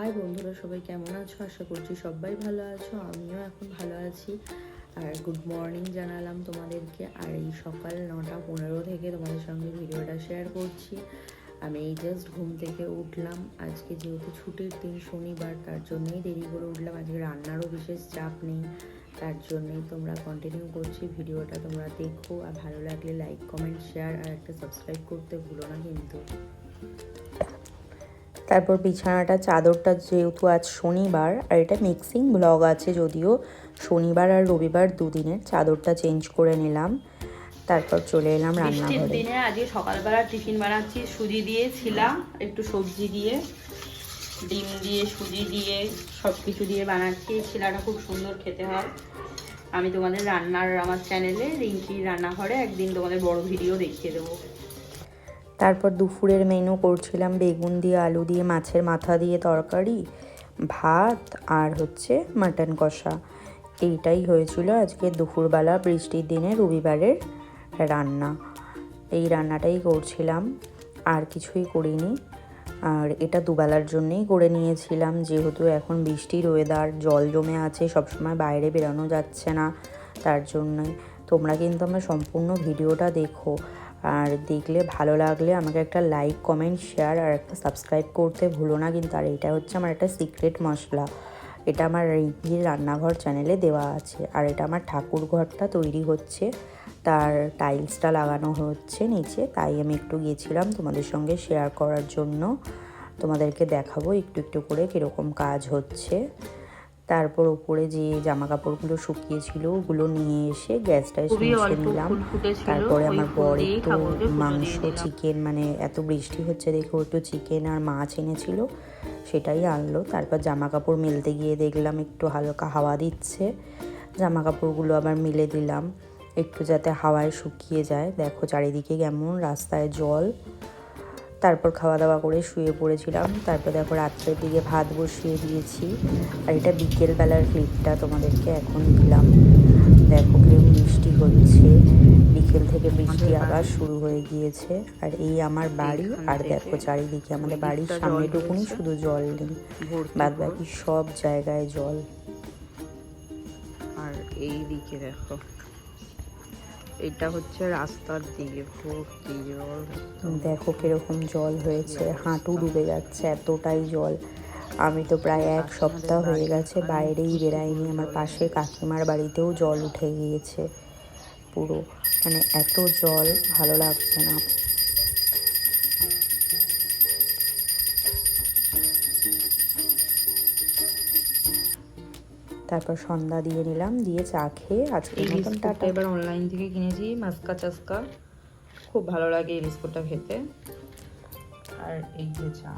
High বন্ধুরা, সবাই কেমন আছো? আশা করছি সবাই ভালো আছো, আমিও এখন ভালো আছি। আর গুড মর্নিং জানালাম তোমাদেরকে। আর এই সকাল নটা পনেরো থেকে তোমাদের সঙ্গে ভিডিওটা শেয়ার করছি। আমি এই জাস্ট ঘুম থেকে উঠলাম। আজকে যেহেতু ছুটির দিন শনিবার, তার জন্যই দেরি করে উঠলাম। আজকে রান্নারও বিশেষ চাপ নেই। তার জন্যই তোমরা কন্টিনিউ করছি ভিডিওটা। তোমরা দেখো। আর ভালো লাগলে লাইক কমেন্ট শেয়ার আর একটা সাবস্ক্রাইব করতে ভুলো না কিন্তু। তারপর বিছানাটা, চাদরটা যেহেতু আজ শনিবার, আর এটা মিক্সিং ব্লগ আছে যদিও, শনিবার আর রবিবার দুদিনের, চাদরটা চেঞ্জ করে নিলাম, তারপর চলে এলাম রান্নাঘরে। দিনে আজকে সকালবেলা টিফিন বানাচ্ছি, সুজি দিয়ে ছিলাম একটু সবজি দিয়ে, ডিম দিয়ে, সুজি দিয়ে সব কিছু দিয়ে বানাচ্ছি ছিলাটা খুব সুন্দর খেতে হয়। আমি তোমাদের রান্নার, আমার চ্যানেলে রিঙ্কির রান্নাঘরে একদিন তোমাদের বড় ভিডিও দেখিয়ে দেবো। তারপর দুপুরের মেনু করছিলাম বেগুন দিয়ে, আলু দিয়ে, মাছের মাথা দিয়ে তরকারি, ভাত আর হচ্ছে মাটন কষা। এইটাই হয়েছিল আজকে দুপুরবেলা বৃষ্টির দিনে রবিবারের রান্না। এই রান্নাটাই করছিলাম, আর কিছুই করিনি। আর এটা দুবেলার জন্যেই করে নিয়েছিলাম, যেহেতু এখন বৃষ্টির ওয়েদার জল জমে আছে, সবসময় বাইরে বেরোনো যাচ্ছে না, তার জন্যই। তোমরা কিন্তু আমার সম্পূর্ণ ভিডিওটা দেখো। আর দেখলে ভালো লাগলে আমাকে একটা লাইক কমেন্ট শেয়ার আর একটা সাবস্ক্রাইব করতে ভুলো না কিন্তু, আর এটা হচ্ছে আমার একটা সিক্রেট মশলা। এটা আমার রিঙ্কির রান্নাঘর চ্যানেলে দেওয়া আছে। আর এটা আমার ঠাকুর ঘরটা তৈরি হচ্ছে। তার টাইলসটা লাগানো হচ্ছে নিচে। তাই আমি একটু গিয়েছিলাম তোমাদের সঙ্গে শেয়ার করার জন্য। তোমাদেরকে দেখাবো একটু একটু করে কীরকম কাজ হচ্ছে। তারপর উপরে যে জামা কাপড়গুলো শুকিয়েছিল ওগুলো নিয়ে এসে গ্যাসটায় খুবই মুছে নিলাম। তারপরে আমার বর একটু মাংস চিকেন মানে এত বৃষ্টি হচ্ছে দেখে একটু চিকেন আর মাছ এনেছিল সেটাই আনলো। তারপর জামা কাপড় মেলতে গিয়ে দেখলাম একটু হালকা হাওয়া দিচ্ছে জামা কাপড়গুলো আবার মেলে দিলাম। একটু যাতে হাওয়ায় শুকিয়ে যায়। দেখো চারিদিকে কেমন রাস্তায় জল। তারপর খাওয়া দাওয়া করে শুয়ে পড়েছিলাম। তারপর দেখো রাত্রের দিকে ভাত বসিয়ে দিয়েছি। আর এটা বিকেলবেলার ক্লিপটা তোমাদেরকে এখন দিলাম। দেখো কীরকম বৃষ্টি হচ্ছে। বিকেল থেকে বৃষ্টি আবার শুরু হয়ে গিয়েছে। আর এই আমার বাড়ি। আর দেখো চারিদিকে আমাদের বাড়ির সামনেটুকুনি শুধু জল নেই। বাদ বাকি সব জায়গায় জল। আর এই দিকে দেখো। এটা হচ্ছে রাস্তার দিকে ভর্তি জল দেখো কীরকম জল হয়েছে হাঁটু ডুবে যাচ্ছে এতটাই জল। আমি তো প্রায় এক সপ্তাহ হয়ে গেছে বাইরেই বেরাইনি আমার পাশে কাকিমার বাড়িতেও জল উঠে গিয়েছে পুরো। মানে এত জল ভালো লাগছে না। তারপর সন্ধ্যা দিয়ে নিলাম দিয়ে চা খেয়ে আজকে মতন বিস্কুটটা টাটা। এবার অনলাইন থেকে কিনেছি মাস্কা চাস্কা। খুব ভালো লাগে এই বিস্কুটটা খেতে। আর এই যে চা।